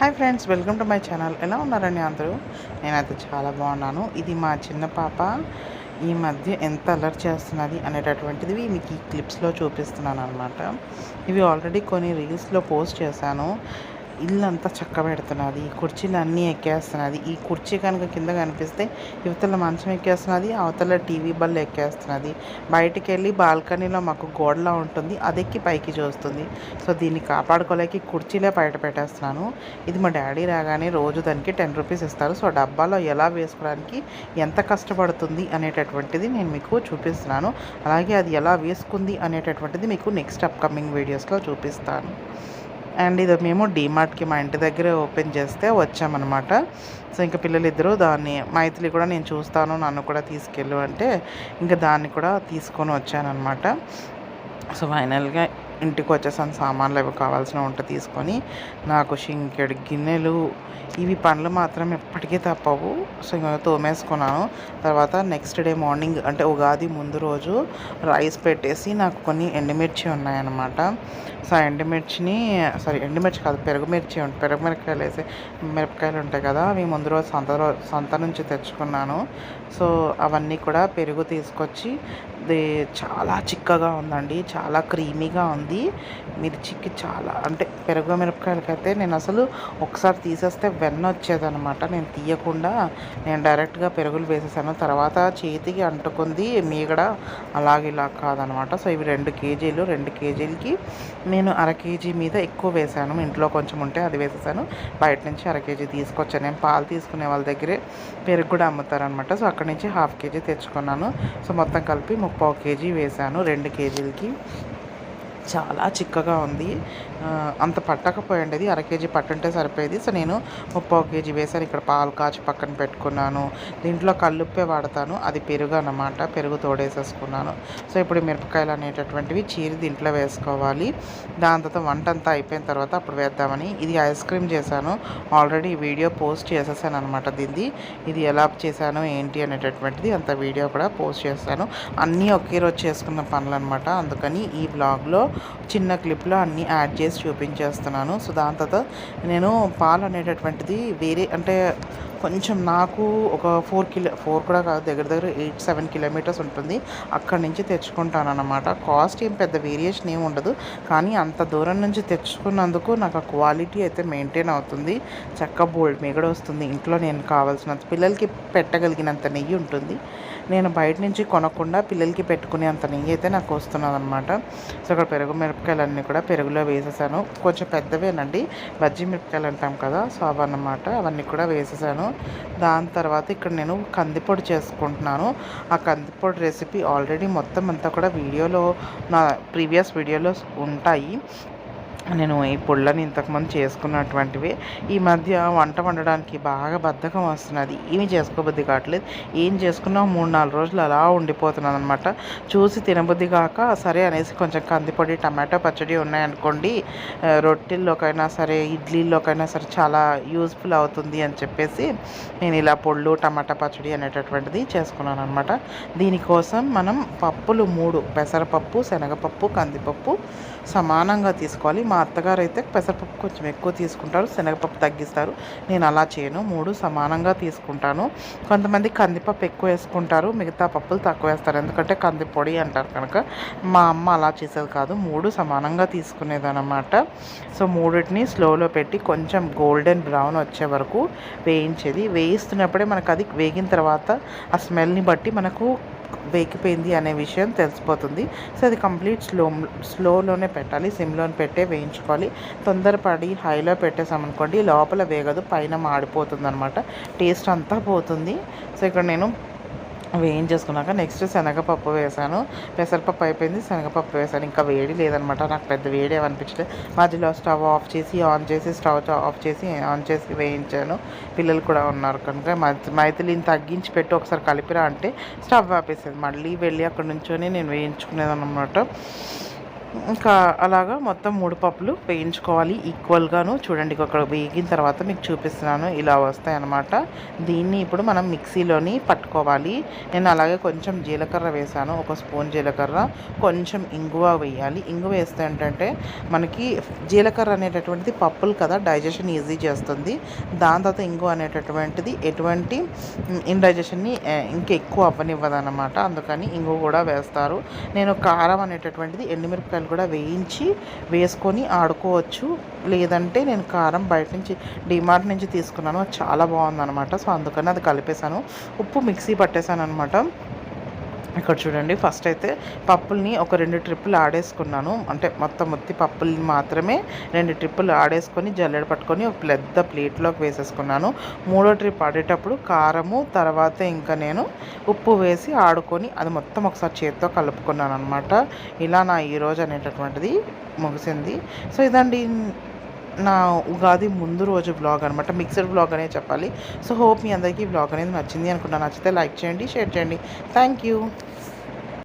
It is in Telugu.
Hi friends welcome to my channel. ఎలా ఉన్నారండి అందరూ? నేనైతే చాలా బాగున్నాను. ఇది మా చిన్న పాప. ఈ మధ్య ఎంత అలర్ట్ చేస్తున్నది అనేటటువంటిది మీకు ఈ క్లిప్స్లో చూపిస్తున్నాను అనమాట ఇవి ఆల్రెడీ కొన్ని రీల్స్లో పోస్ట్ చేశాను. ఇల్లంతా చక్క పెడుతున్నది ఈ కుర్చీలు అన్నీ ఎక్కేస్తున్నది. ఈ కుర్చీ కనుక కింద కనిపిస్తే యువతల మంచం ఎక్కేస్తున్నది అవతల టీవీ బల్ల ఎక్కేస్తున్నది. బయటికి వెళ్ళి బాల్కనీలో మాకు గోడలా ఉంటుంది అది ఎక్కి పైకి చూస్తుంది. సో దీన్ని కాపాడుకోలేక కుర్చీలే బయట పెట్టేస్తున్నాను. ఇది మా డాడీ రాగానే రోజు దానికి టెన్ రూపీస్ ఇస్తారు. సో డబ్బాలో ఎలా వేసుకోవడానికి ఎంత కష్టపడుతుంది అనేటటువంటిది నేను మీకు చూపిస్తున్నాను. అలాగే అది ఎలా వేసుకుంది అనేటటువంటిది మీకు నెక్స్ట్ అప్కమింగ్ వీడియోస్లో చూపిస్తాను. అండ్ ఇది మేము డీమార్ట్కి మా ఇంటి దగ్గరే ఓపెన్ చేస్తే వచ్చామన్నమాట. సో ఇంకా పిల్లలిద్దరూ దాన్ని మైథిలి కూడా నేను చూస్తాను నన్ను కూడా తీసుకెళ్ళు అంటే ఇంకా దాన్ని కూడా తీసుకొని వచ్చానమాట సో ఫైనల్గా ఇంటికి వచ్చేసాను సామాన్లు అవి కావాల్సిన వంట తీసుకొని నాకు షింకెడు గిన్నెలు ఇవి పండ్లు మాత్రం ఎప్పటికీ తప్పవు. సో ఇంకా తోమేసుకున్నాను. తర్వాత నెక్స్ట్ డే మార్నింగ్ అంటే ఉగాది ముందు రోజు రైస్ పెట్టేసి నాకు కొన్ని ఎండుమిర్చి ఉన్నాయన్నమాట. సో ఎండుమిర్చిని సారీ ఎండుమిర్చి కాదు పెరుగు మిర్చి ఉంటాయి పెరుగు మిరపకాయలు వేసి మిరపకాయలు ఉంటాయి కదా అవి ముందు రోజు సంత సంత నుంచి తెచ్చుకున్నాను. సో అవన్నీ కూడా పెరుగు తీసుకొచ్చి చాలా చిక్కగా ఉందండి చాలా క్రీమీగా ఉంది. మిర్చికి చాలా అంటే పెరుగు మిరపకాయలకైతే నేను అసలు ఒకసారి తీసేస్తే వెన్న వచ్చేదనమాట నేను తీయకుండా నేను డైరెక్ట్గా పెరుగులు వేసేసాను. తర్వాత చేతికి అంటుకుంది మీగడ. అలాగే ఇలా కాదనమాట సో ఇవి రెండు కేజీలు రెండు కేజీలకి నేను అర కేజీ మీద ఎక్కువ వేసాను. ఇంట్లో కొంచెం ఉంటే అది వేసేసాను. బయట నుంచి అర కేజీ తీసుకొచ్చాను. నేను పాలు తీసుకునే వాళ్ళ దగ్గరే పెరుగు కూడా అమ్ముతారనమాట సో అక్కడి నుంచి హాఫ్ కేజీ తెచ్చుకున్నాను. సో మొత్తం కలిపి ముప్పావు కేజీ వేసాను రెండు కేజీలకి. చాలా చిక్కగా ఉంది. అంత పట్టకపోయండి అది అర కేజీ పట్టుంటే సరిపోయేది. సో నేను ముప్పై కేజీ వేసాను. ఇక్కడ పాలు కాచి పక్కన పెట్టుకున్నాను. దీంట్లో కల్లుప్పే వాడతాను. అది పెరుగు అన్నమాట పెరుగు తోడేసేసుకున్నాను. సో ఇప్పుడు మిరపకాయలు అనేటటువంటివి చీరి దీంట్లో వేసుకోవాలి. దాని తర్వాత వంట అంతా అయిపోయిన తర్వాత అప్పుడు వేద్దామని ఇది ఐస్ క్రీమ్ చేశాను. ఆల్రెడీ వీడియో పోస్ట్ చేసేసాను అనమాట దీన్ని. ఇది ఎలా చేశాను? ఏంటి? అనేటటువంటిది అంత వీడియో కూడా పోస్ట్ చేస్తాను. అన్నీ ఒకే రోజు చేసుకున్న పనులు అనమాట అందుకని ఈ బ్లాగ్లో చిన్న క్లిప్లో అన్నీ యాడ్ చేసి చూపించేస్తున్నాను. సో దాని తర్వాత నేను పాలు అనేటటువంటిది వేరే అంటే కొంచెం నాకు ఒక ఫోర్ కిలో ఫోర్ కూడా కాదు దగ్గర దగ్గర ఎయిట్ సెవెన్ కిలోమీటర్స్ ఉంటుంది. అక్కడి నుంచి తెచ్చుకుంటాను అనమాట కాస్ట్ ఏం పెద్ద వేరియేషన్ ఏమి ఉండదు. కానీ అంత దూరం నుంచి తెచ్చుకున్నందుకు నాకు ఆ క్వాలిటీ అయితే మెయింటైన్ అవుతుంది. చక్క బోల్డ్ మీగడ వస్తుంది. ఇంట్లో నేను కావాల్సినంత పిల్లలకి పెట్టగలిగినంత నెయ్యి ఉంటుంది. నేను బయట నుంచి కొనకుండా పిల్లలకి పెట్టుకునే అంత నెయ్యి అయితే నాకు వస్తున్నది అనమాట సో అక్కడ పెరుగు మిరపకాయలన్నీ కూడా పెరుగులో వేసేసాను. కొంచెం పెద్దవేనండి. బజ్జీ మిరపకాయలు అంటాం కదా సో అవన్నమాట. అవన్నీ కూడా వేసేసాను. దాని తర్వాత ఇక్కడ నేను కందిపొడి చేసుకుంటున్నాను. ఆ కందిపొడి రెసిపీ ఆల్రెడీ మొత్తం అంతా కూడా వీడియోలో నా ప్రీవియస్ వీడియోలో ఉంటాయి. నేను ఈ పుళ్ళని ఇంతకుముందు చేసుకున్నటువంటివి. ఈ మధ్య వంట వండడానికి బాగా బద్ధకం వస్తున్నది. ఏమి చేసుకోబుద్ధి కావట్లేదు. ఏం చేసుకున్నా మూడు నాలుగు రోజులు అలా ఉండిపోతున్నాను అనమాట చూసి తినబుద్ధి కాక సరే అనేసి కొంచెం కందిపొడి టమాటో పచ్చడి ఉన్నాయనుకోండి రొట్టెల్లోకైనా సరే ఇడ్లీలోకైనా సరే చాలా యూస్ఫుల్ అవుతుంది అని చెప్పేసి నేను ఇలా పొళ్ళు టమాటా పచ్చడి అనేటటువంటిది చేసుకున్నాను అనమాట దీనికోసం మనం పప్పులు మూడు పెసరపప్పు శనగపప్పు కందిపప్పు సమానంగా తీసుకోవాలి. మా అత్తగారు అయితే పెసరపప్పు కొంచెం ఎక్కువ తీసుకుంటారు శనగపప్పు తగ్గిస్తారు. నేను అలా చేయను మూడు సమానంగా తీసుకుంటాను. కొంతమంది కందిపప్పు ఎక్కువ వేసుకుంటారు మిగతా పప్పులు తక్కువ వేస్తారు. ఎందుకంటే కందిపొడి అంటారు కనుక. మా అమ్మ అలా చేసేది కాదు మూడు సమానంగా తీసుకునేది అనమాట సో మూడింటిని స్లోలో పెట్టి కొంచెం గోల్డెన్ బ్రౌన్ వచ్చే వరకు వేయించేది. వేయిస్తున్నప్పుడే మనకు అది వేగిన తర్వాత ఆ స్మెల్ని బట్టి మనకు వేగిపోయింది అనే విషయం తెలిసిపోతుంది. సో అది కంప్లీట్ స్లో స్లోలోనే పెట్టాలి. సిమ్లోనే పెట్టే వేయించుకోవాలి. తొందరపడి హైలో పెట్టేసామనుకోండి లోపల వేగదు పైన మాడిపోతుంది అనమాట టేస్ట్ అంతా పోతుంది. సో ఇక్కడ నేను వేయించేసుకున్నాక నెక్స్ట్ శనగపప్పు వేసాను పెసరపప్పు అయిపోయింది శనగపప్పు వేసాను ఇంకా వేడి లేదనమాట నాకు పెద్ద వేడి ఏమనిపించలేదు మధ్యలో స్టవ్ ఆఫ్ చేసి ఆన్ చేసి స్టవ్ ఆఫ్ చేసి ఆన్ చేసి వేయించాను. పిల్లలు కూడా ఉన్నారు కనుక మైథిలిని తగ్గించి పెట్టి ఒకసారి కలిపిరా అంటే స్టవ్ ఆపేసేది. మళ్ళీ వెళ్ళి అక్కడ నుంచొని నేను వేయించుకునేది అనమాట ఇంకా అలాగా మొత్తం మూడు పప్పులు వేయించుకోవాలి ఈక్వల్గాను చూడండి ఒక వేగిన తర్వాత మీకు చూపిస్తున్నాను. ఇలా వస్తాయి అన్నమాట దీన్ని ఇప్పుడు మనం మిక్సీలోని పట్టుకోవాలి. నేను అలాగే కొంచెం జీలకర్ర వేసాను. ఒక స్పూన్ జీలకర్ర కొంచెం ఇంగువ వేయాలి. ఇంగువ వేస్తే ఏంటంటే మనకి జీలకర్ర అనేటటువంటిది పప్పులు కదా డైజెషన్ ఈజీ చేస్తుంది. దాని తర్వాత ఇంగువ అనేటటువంటిది ఎటువంటి ఇండైజెషన్ని ఇంకెక్కువ అవ్వనివ్వదు అనమాట అందుకని ఇంగువ కూడా వేస్తారు. నేను కారం అనేటటువంటిది ఎండుమిరపకాయలు కూడా వేయించి వేసుకొని ఆడుకోవచ్చు. లేదంటే నేను కారం బయట నుంచి డిమార్ట్ నుంచి తీసుకున్నాను. అది చాలా బాగుందన్నమాట. సో అందుకని అది కలిపేశాను. ఉప్పు మిక్సీ పట్టేశాను అనమాట ఇక్కడ చూడండి ఫస్ట్ అయితే పప్పుల్ని ఒక రెండు ట్రిప్పులు ఆడేసుకున్నాను. అంటే మొత్తం మొత్తి పప్పుల్ని మాత్రమే రెండు ట్రిప్పులు ఆడేసుకొని జల్లెడ పట్టుకొని ఒక పెద్ద ప్లేట్లోకి వేసేసుకున్నాను. మూడో ట్రిప్ ఆడేటప్పుడు కారము తర్వాత ఇంకా నేను ఉప్పు వేసి ఆడుకొని అది మొత్తం ఒకసారి చేతితో కలుపుకున్నాను అనమాట ఇలా నా ఈరోజు అనేటటువంటిది ముగిసింది. సో ఇదండి నా ఉగాది ముందు రోజు బ్లాగ్ అనమాట మిక్సర్ బ్లాగ్ అనే చెప్పాలి. సో హోప్ మీ అందరికీ బ్లాగ్ అనేది నచ్చింది అనుకుంటా నచ్చితే లైక్ చేయండి షేర్ చేయండి. Thank you